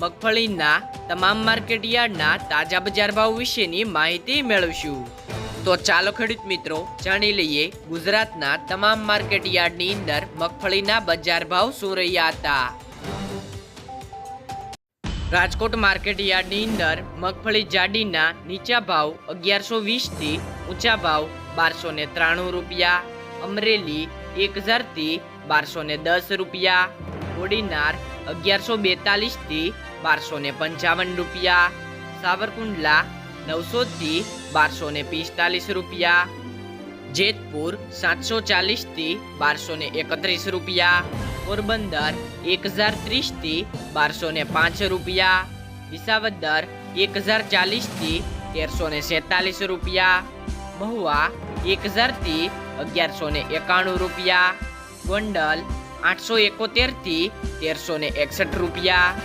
મગફળીના તમામ માર્કેટ યાર્ડના તાજા બજાર ભાવ વિશેની માહિતી મેળવશું. તો ચાલો ખેડૂત મિત્રો, જાણી લઈએ ગુજરાતના તમામ માર્કેટ યાર્ડની અંદર મગફળીના બજાર ભાવ શું રહ્યા હતા. રાજકોટ માર્કેટ યાર્ડની અંદર મગફળી જાડીના નીચા ભાવ અગિયારસો વીસથી ઊંચા ભાવ બારસો ને ત્રાણું રૂપિયા, અમરેલી એક હજારથી બારસો ને દસ રૂપિયા કોડીનાર અગિયારસો બેતાલીસથી બારસો ને પંચાવન રૂપિયા. સાવરકુંડલા નવસોથી બારસો ને પિસ્તાલીસ રૂપિયા. જેતપુર સાતસો ચાલીસથી બારસો ને એકત્રીસ રૂપિયા. પોરબંદર એક હજાર ત્રીસથી બારસો ને પાંચ રૂપિયા. વિસાવદર એક હજાર ચાલીસથી તેરસો ને સેતાલીસ રૂપિયા. મહુવા એક હજારથી અગિયારસો ને એકાણું રૂપિયા. ગોંડલ આઠસો એકોતેરથી તેરસો ને એકસઠ રૂપિયા.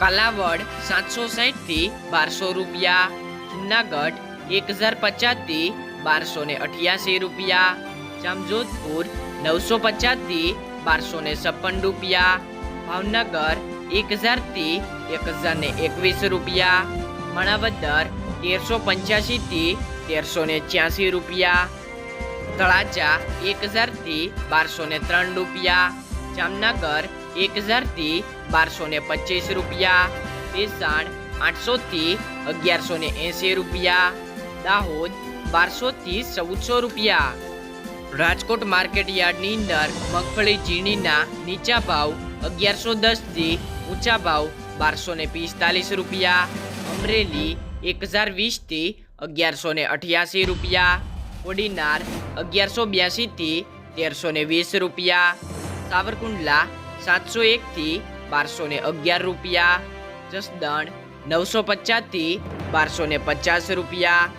કાલાવડ સાતસો સાહીઠથી બારસો રૂપિયા, જુનાગઢ એક હજાર પચાસથી બારસો ને અઠ્યાસી રૂપિયા, જામજોધપુર નવસો પચાસથી બારસો ને છપ્પન રૂપિયા, ભાવનગર એક હજારથી એક હજાર ને એકવીસ રૂપિયા, માણાવદર તેરસો પંચ્યાસીથી તેરસો ને છ્યાસી રૂપિયા, તળાજા એક હજારથી બારસો ને ત્રણ રૂપિયા, જામનગર એક હજારથી બારસો ને પચીસ રૂપિયા ભેસાણ આઠસોથી અગિયારસો ને એંસી રૂપિયા, દાહોદ બારસોથી ચૌદસો રૂપિયા. રાજકોટ માર્કેટ યાર્ડની અંદર મગફળી ઝીણીના નીચા ભાવ અગિયારસો દસથી ઊંચા ભાવ બારસો ને પિસ્તાલીસ રૂપિયા, અમરેલી એક હજાર વીસથી અગિયારસો ને અઠ્યાસી રૂપિયા કોડીનાર અગિયારસો બ્યાસીથી તેરસો ને વીસ રૂપિયા, સાવરકુંડલા સાતસો એકથી બારસો ને અગિયાર રૂપિયા, જસદણ નવસો પચાસથી બારસો ને પચાસ રૂપિયા,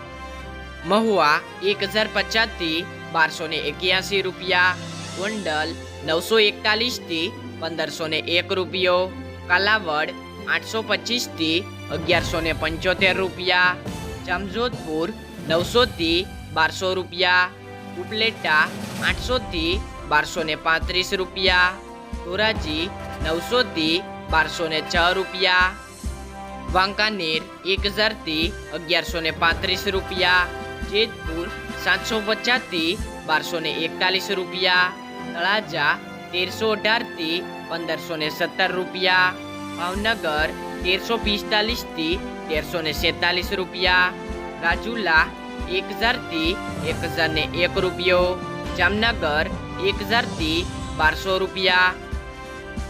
મહુવા એક હજાર પચાસથી બારસો ને એક્યાસી રૂપિયા ગોંડલ નવસો એકતાલીસથી પંદરસો ને એક રૂપિયો, કાલાવડ આઠસો પચીસથી અગિયારસો ને પંચોતેર રૂપિયા, જામજોધપુર નવસોથી બારસો રૂપિયા, ઉપલેટા આઠસોથી બારસો ને પાંત્રીસ રૂપિયા ધોરાજી નવસોથી બારસો ને છ રૂપિયા. વાંકાનેર એક હજારથી અગિયારસો ને પાંત્રીસ રૂપિયા. જેતપુર સાતસો પચાસથી બારસો ને એકતાલીસ રૂપિયા. તળાજા તેરસો અઢારથી પંદરસો ને સત્તર રૂપિયા. ભાવનગર તેરસો પિસ્તાલીસથી તેરસો ને સેતાલીસ રૂપિયા. રાજુલા એક હજારથી એક હજાર ને એક રૂપિયો. જામનગર એક હજારથી બારસો રૂપિયા.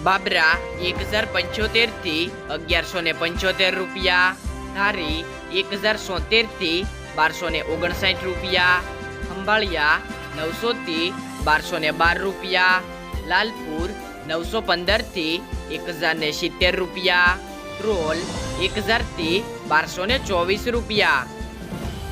બાબરા એક હજાર પંચોતેરથી અગિયારસો ને પંચોતેર રૂપિયા. ધારી એક હજાર સોતેરથી બારસો ને ઓગણસાઠ રૂપિયા. ખંભાળિયા નવસોથી બારસો ને બાર રૂપિયા. લાલપુર નવસો પંદરથી એક હજાર ને સિત્તેર રૂપિયા. ટ્રોલ એક હજારથી બારસો ને ચોવીસ રૂપિયા.